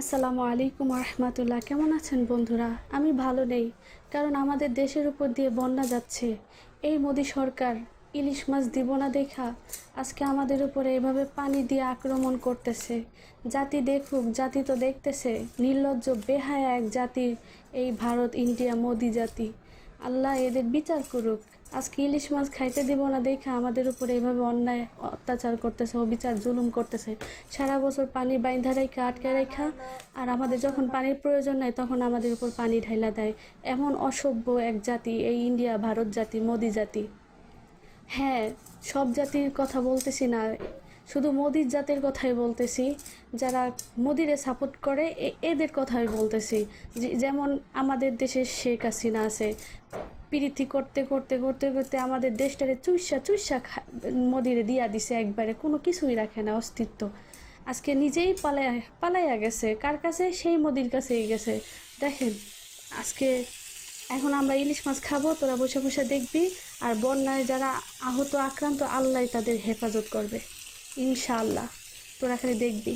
আসসালামু আলাইকুম রহমতুল্লাহ কেমন আছেন বন্ধুরা? আমি ভালো নেই, কারণ আমাদের দেশের উপর দিয়ে বন্যা যাচ্ছে। এই মোদী সরকার ইলিশ মাছ দিব না দেখা, আজকে আমাদের উপরে এভাবে পানি দিয়ে আক্রমণ করতেছে। জাতি দেখুক, জাতি তো দেখতেছে, নির্লজ্জ, বেহায়া এক জাতি এই ভারত ইন্ডিয়া মোদি জাতি। আল্লাহ এদের বিচার করুক। আজকে ইলিশ মাছ খাইতে দিব না, দেখা আমাদের উপরে এভাবে অন্যায় অত্যাচার করতেছে, অবিচার, জুলুম করতেছে। সারা বছর পানি বাইন্ধা রেখা আটকে রেখা আর আমাদের যখন পানির প্রয়োজন নাই, তখন আমাদের উপর পানি ঢাইলা দেয়। এমন অসভ্য এক জাতি, এই ইন্ডিয়া, ভারত জাতি, মোদি জাতি। হ্যাঁ সব জাতির কথা বলতেছি না। শুধু মোদির জাতের কথাই বলতেছি, যারা মোদিরে সাপোর্ট করে এদের কথাই বলতেছি। যেমন আমাদের দেশে শেখ হাসিনা আছে, পিরিতি করতে করতে করতে করতে আমাদের দেশটারে চুইসা চুইসা মোদিরে দিয়া দিছে একবারে, কোনো কিছুই রাখে না অস্তিত্ব। আজকে নিজেই পালাইয়া পালাইয়া গেছে, কার কাছে? সেই মোদির কাছেই গেছে। দেখেন, আজকে এখন আমরা ইলিশ মাছ খাব, তোরা বসে বসে দেখবি, আর বন্যায় যারা আহত, আক্রান্ত, আল্লাহ তাদের হেফাজত করবে। ইনশাআল্লাহ। তোরা খালি দেখবি।